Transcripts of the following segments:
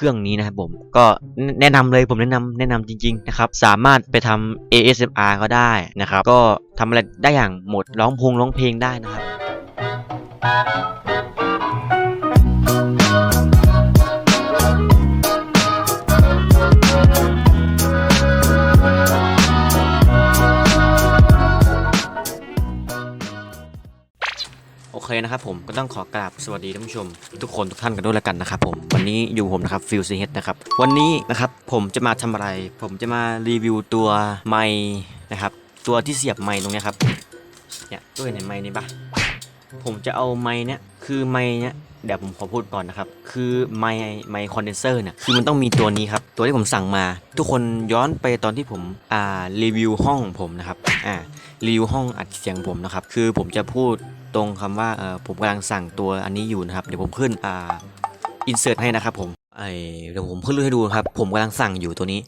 เครื่องนี้นะครับผมก็แนะนำเลยผมแนะนำแนะนำจริงๆนะครับสามารถไปทำ ASMR ก็ได้นะครับก็ทำอะไรได้อย่างหมดร้องพงร้องเพลงได้นะครับ นะครับผมก็ต้องขอกราบสวัสดีท่านผู้ชม ทุกคนทุกท่านกันด้วยแล้วกันนะครับผมวันนี้อยู่ผมนะครับฟิลซีเฮดนะครับวันนี้นะครับผมจะมาทำอะไร ผมจะมารีวิวตัวไม้นะครับตัวที่เสียบไม้ตรงเนี้ยครับเนี่ยตัวไหนไม้นี่ปะผมจะเอาไม้เนี้ยคือไม้เนี้ย เดี๋ยวผมขอพูดก่อนนะครับ คือไม้ไม้คอนเดนเซอร์เนี่ย คือมันต้องมีตัวนี้ครับ ตัวที่ผมสั่งมา ทุกคนย้อนไปตอนที่ผม อ่า รีวิวห้องผมนะครับ อ่า รีวิวห้องอัดเสียงผมนะครับ คือผมจะพูดตรงคำว่า เออผมกำลังสั่งตัวอันนี้อยู่นะครับ เดี๋ยวผมขึ้น อ่า อินเสิร์ตให้นะครับผม ไอเดี๋ยวผมขึ้นรูปให้ดูครับ ผมกำลังสั่งอยู่ตัวนี้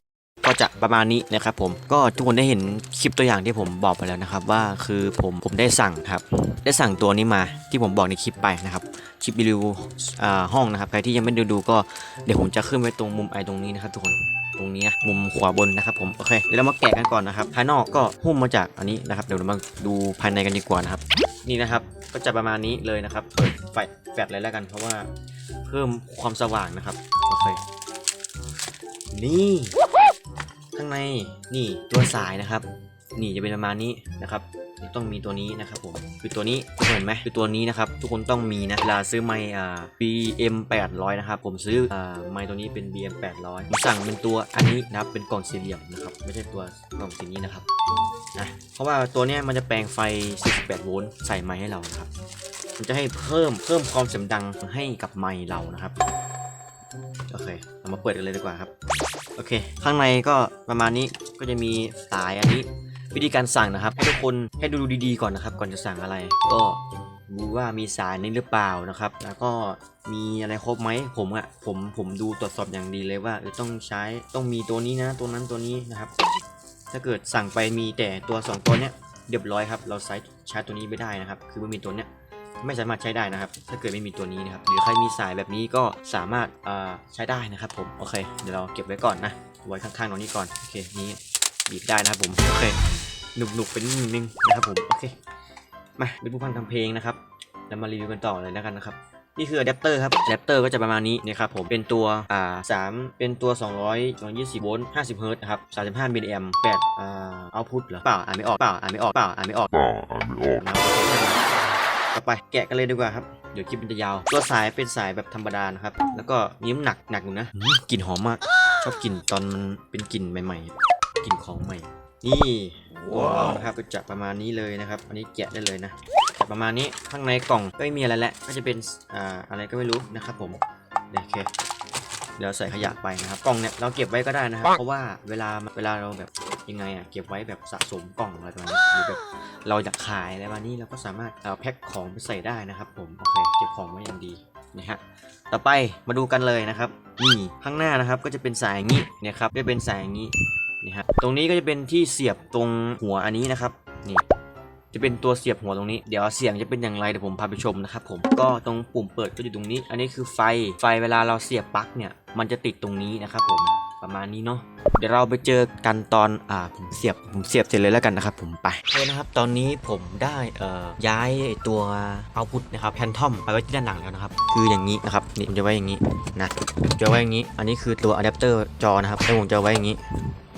ก็จะประมาณนี้นะครับผมก็ทุกคนได้เห็นคลิปตัวอย่างที่ผมบอกไปแล้วนะครับว่าคือผมผมได้สั่งครับได้สั่งตัวนี้มาที่ผมบอกในคลิปไปนะครับคลิปรีวิวห้องนะครับใครที่ยังไม่ด้ดูก็เดี๋ยวผมจะขึ้นไว้ตรงมุมไอตรงนี้นะครับทุกคนตรงนี้นะมุมขวาบนนะครับผมโอเคเดี๋ยวเรามาแกะกันก่อนนะครับภายนอกก็หุ้มมาจากอันนี้นะครับเดี๋ยวเรามาดูภายในกันดีกว่านะครับ นี่นะครับก็จะประมาณนี้เลยนะครับเปิดไฟแฟลชเลยแล้วกันเพราะว่าเพิ่มความสว่างนะครับโอเคนี่ ข้างในนี่ตัวสายนะครับ นี่จะเป็นประมาณนี้นะครับต้องมีตัวนี้นะครับผมคือตัวนี้ทุกคนเห็นไหมคือตัวนี้นะครับ ทุกคนต้องมีนะเวลาซื้อไมค์อ่า BM 800นะครับผมซื้ออ่าไมค์ตัวนี้เป็น BM 800ผมสั่งเป็นตัวอันนี้นะครับเป็นกล่องสี่เหลี่ยมนะครับไม่ใช่ตัวกล่องสีนี้นะครับนะเพราะว่าตัวเนี้ยมันจะแปลงไฟ 48 โวลต์ใส่ไมค์ให้เรานะครับมันจะให้เพิ่มเพิ่มความเสียงดังให้กับไมค์เรานะครับโอเคเรามาเปิดกันเลยดีกว่าครับ โอเค ข้างในก็ประมาณนี้ก็จะมีสายอันนี้ วิธีการสั่งนะครับ ให้ทุกคนให้ดูดีๆก่อนนะครับ ก่อนจะสั่งอะไร ก็ดูว่ามีสายนี้หรือเปล่านะครับ แล้วก็มีอะไรครบไหมผมอะผมผมดูตรวจสอบอย่างดีเลยว่าเออต้องใช้ต้องมีตัวนี้นะ ตัวนั้นตัวนี้นะครับ ถ้าเกิดสั่งไปมีแต่ตัวสองตัวเนี้ยเรียบร้อยครับ เราใช้ใช้ตัวนี้ไม่ได้นะครับ คือไม่มีตัวเนี้ย ไม่สามารถใช้ได้นะครับ ถ้าเกิดไม่มีตัวนี้นะครับ หรือใครมีสายแบบนี้ก็สามารถเอ่อใช้ได้นะครับผม โอเค เดี๋ยวเราเก็บไว้ก่อนนะ ไว้ข้างๆตรงนี้ก่อน โอเค นี้บีบได้นะครับผม โอเค หนุกๆเป็นนิดนึงนะครับผม โอเค มาเป็นผู้พันทำเพลงนะครับ แล้วมารีวิวกันต่อเลยแล้วกันนะครับนี่คืออะแดปเตอร์ครับอะแดปเตอร์ก็จะประมาณนี้นะครับผมเป็นตัวอ่าสามเป็นตัว 200 220โวลต์50เฮิร์ตซ์นะครับ35มิลลิแอม8อ่าเอาพุทเหรอเปล่าอ่านไม่ออกเปล่าอ่านไม่ออกเปล่าอ่านไม่ออกเปล่าอ่านไม่ออก ต่อไปแกะกันเลยดีกว่าครับ เดี๋ยวคลิปมันจะยาว ตัวสายเป็นสายแบบธรรมดานะครับ แล้วก็มีน้ำหนักหนักอยู่นะอืมกลิ่นหอมมาก ชอบกลิ่นตอนมันเป็นกลิ่นใหม่ๆกลิ่นของใหม่ นี่ว้าวนะครับก็จะประมาณนี้เลยนะครับ อันนี้แกะได้เลยนะจะประมาณนี้ข้างในกล่องก็ไม่มีอะไรแล้วก็จะเป็นอ่าอะไรก็ไม่รู้นะครับผมโอเคเดี๋ยวใส่ขยะไปนะครับ กล่องเนี่ยเราเก็บไว้ก็ได้นะครับ เพราะว่าเวลาเวลาเราแบบยังไงอะเก็บไว้แบบสะสมกล่องอะไรประมาณนี้หรือแบบ เราอยากขายอะไรประมานี้เราก็สามารถเอาแพ็คของไปใส่ได้นะครับ ผมโอเคเก็บของไว้อย่างดีนะฮะต่อไปมาดูกันเลยนะครับนี่ข้างหน้านะครับก็จะเป็นสายอย่างนี้นี่ยครับจะเป็นสายอย่างนี้นี่ฮะตรงนี้ก็จะเป็นที่เสียบตรงหัวอันนี้นะครับนี่จะเป็นตัวเสียบหัวตรงนี้ เดี๋ยวเสียงจะเป็นอย่างไรเดี๋ยวผมพาไปชมนะครับผมก็ตรงปุ่มเปิดก็อยู่ตรงนี้ อันนี้คือไฟไฟเวลาเราเสียบปลั๊กเนี่ยมันจะติดตรงนี้นะครับผม ประมาณนี้เนาะเดี๋ยวเราไปเจอกันตอนอ่าผมเสียบผมเสียบเสร็จเลยแล้วกันนะครับผมไปโอเคนะครับ ตอนนี้ผมได้เอ่อย้ายตัวเอาพุทนะครับแพนทอมไปไว้ที่ด้านหลังแล้วนะครับ คืออย่างนี้นะครับนี่ผมจะไว้อย่างนี้นะผมจะไว้อย่างนี้ อันนี้คือตัวอะแดปเตอร์จอนะครับแล้วผมจะไว้อย่างนี้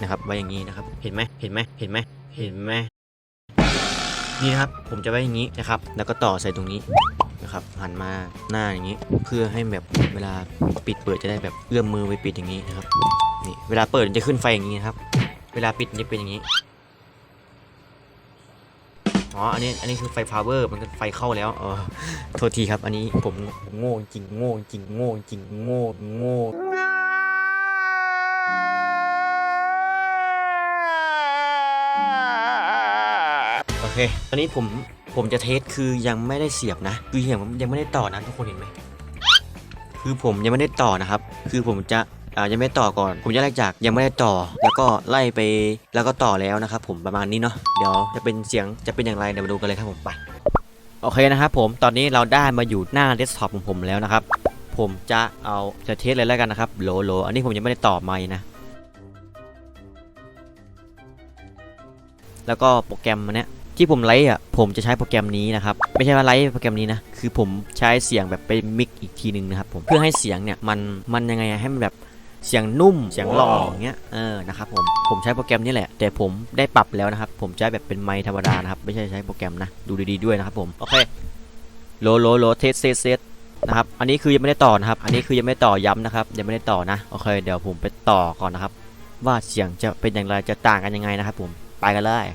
นะครับไว้อย่างนี้นะครับเห็นไหมเห็นไหมเห็นไหมเห็นไหมนี่นะครับผมจะไว้อย่างนี้นะครับ แล้วก็ต่อใส่ตรงนี้ นะครับหันมาหน้าอย่างนี้ เพื่อให้แบบเวลาปิดเปิดจะได้แบบเอื้อมมือไปปิดอย่างนี้นะครับนี่เวลาเปิดจะขึ้นไฟอย่างนี้นะครับ เวลาปิดจะเป็นอย่างนี้อ๋อ อันนี้ อันนี้คือไฟพาวเวอร์ มันก็ไฟเข้าแล้ว เออ โทษทีครับ อันนี้ผมโง่จริง โง่จริง โง่จริง โง่ โง่ โอเค ตอนนี้ผม ผมจะเทสคือยังไม่ได้เสียบนะ คือยังยังไม่ได้ต่อนะทุกคนเห็นไหมคือผมยังไม่ได้ต่อนะครับ คือผมจะอ่ายังไม่ต่อก่อน ผมจะไล่จากยังไม่ได้ต่อ แล้วก็ไล่ไปแล้วก็ต่อแล้วนะครับ ผมประมาณนี้เนาะเดี๋ยวจะเป็นเสียงจะเป็นอย่างไรเดี๋ยวมาดูกันเลยครับผมไปโอเคนะครับผมตอนนี้เราได้มาอยู่หน้าเดสก์ท็อปของผมแล้วนะครับ ผมจะเอาจะเทสเลยแล้วกันนะครับโหลโหลอันนี้ผมยังไม่ได้ต่อไมค์นะแล้วก็โปรแกรมอันเนี้ย ที่ผมไลฟ์อะผมจะใช้โปรแกรมนี้นะครับไม่ใช่ว่าไลฟ์โปรแกรมนี้นะคือผมใช้เสียงแบบไปมิกอีกทีหนึ่งนะครับผมเพื่อให้เสียงเนี่ยมันมันยังไงอะให้มันแบบเสียงนุ่มเสียงหล่ออย่างเงี้ยเออนะครับผมผมใช้โปรแกรมนี้แหละ แต่ผมได้ปรับแล้วนะครับ ผมใช้แบบเป็นไมค์ธรรมดานะครับ ไม่ใช่ใช้โปรแกรมนะ ดูดีๆด้วยนะครับผมโอเคโหลโหลโหลเทสเทสเทสนะครับอันนี้คือยังไม่ได้ต่อนะครับ อันนี้คือยังไม่ได้ต่อย้ำนะครับยังไม่ได้ต่อนะโอเค เดี๋ยวผมไปต่อก่อนนะครับ ว่าเสียงจะเป็นอย่างไรจะต่างกันยังไงนะครับผมไปกันเลย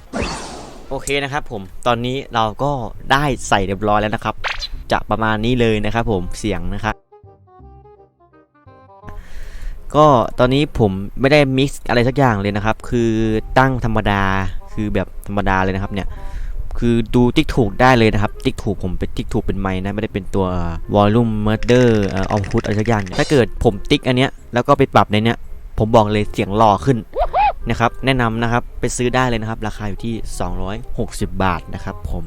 โอเคนะครับผมตอนนี้เราก็ได้ใส่เรียบร้อยแล้วนะครับ จะประมาณนี้เลยนะครับผมเสียงนะครับก็ตอนนี้ผมไม่ได้มิกซ์อะไรสักอย่างเลยนะครับ คือตั้งธรรมดาคือแบบธรรมดาเลยนะครับเนี่ยคือดูติ๊กถูกได้เลยนะครับ ติ๊กถูกผมเป็นติ๊กถูกเป็นไม้นะไม่ได้เป็นตัว volume murder เดอ่อ output อะไรสักอย่างถ้าเกิดผมติ๊กอันเนี้ยแล้วก็ไปปรับในเนี้ยผมบอกเลยเสียงหล่อขึ้น นะครับแนะนำนะครับไปซื้อได้เลยนะครับ ราคาอยู่ที่ 260 บาทนะครับ ผม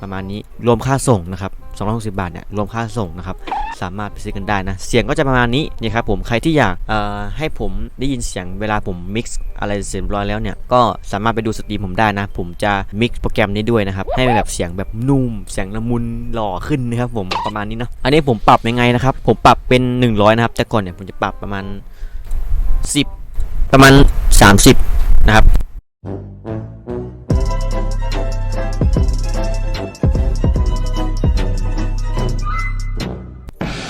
ประมาณนี้รวมค่าส่งนะครับ260 บาทเนี่ยรวมค่าส่งนะครับสามารถไปซื้อกันได้นะ เสียงก็จะประมาณนี้นี่ครับผมใครที่อยากให้ผมได้ยินเสียงเวลาผมมิกซ์อะไรเสร็จเรียบร้อยแล้วเนี่ยก็สามารถไปดูสตรีมผมได้นะ ผมจะมิกซ์โปรแกรมนี้ด้วยนะครับให้แบบเสียงแบบนุ่ม เสียงละมุนหล่อขึ้นนะครับผมประมาณนี้เนาะอันนี้ผมปรับยังไงนะครับผมปรับเป็น 100 นะครับแต่ก่อนเนี่ยผมจะปรับประมาณ 10 ประมาณ 30 นะครับ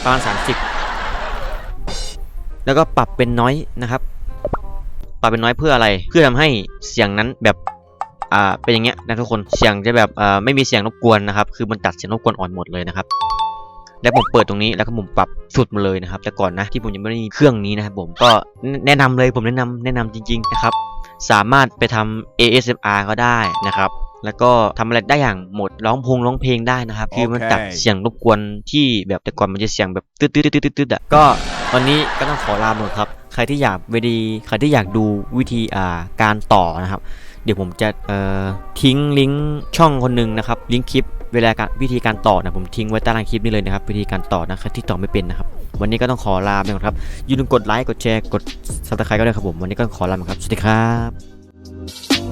ประมาณ30 แล้วก็ปรับเป็นน้อยนะครับ ปรับเป็นน้อยเพื่ออะไร เพื่อทำให้เสียงนั้นแบบอ่าเป็นอย่างเงี้ยนะทุกคน เสียงจะแบบอ่าไม่มีเสียงรบกวนนะครับ คือมันตัดเสียงรบกวนอ่อนหมดเลยนะครับ แล้วผมเปิดตรงนี้แล้วก็ผมปรับสุดมาเลยนะครับ แต่ก่อนนะที่ผมยังไม่ได้มีเครื่องนี้นะครับผมก็แนะนำเลยผมแนะนำแนะนำจริง ๆ นะครับ สามารถไปทำ ASMR ก็ได้นะครับแล้วก็ทำอะไรได้อย่างหมดร้องพงร้องเพลงได้นะครับ คือมันโอเคตัดเสียงรบกวนที่แบบแต่ก่อนมันจะเสียงแบบตืดตืดตืดตืดตืดอะก็วันนี้ก็ต้องขอลาหมดครับ ใครที่อยากไปดีใครที่อยากดูวิธีอ่าการต่อนะครับ เดี๋ยวผมจะเอ่อทิ้งลิงก์ช่องคนหนึ่งนะครับ ลิงก์คลิปเวลาการวิธีการต่อนะผมทิ้งไว้ใต้ล่างคลิปนี้เลยนะครับ วิธีการต่อนะครับที่ต่อไม่เป็นนะครับ วันนี้ก็ต้องขอลาไปก่อนครับอย่าลืมกดไลค์กดแชร์กดซับสไครต์ก็ได้ครับผมวันนี้ก็ขอลาไปครับสวัสดีครับ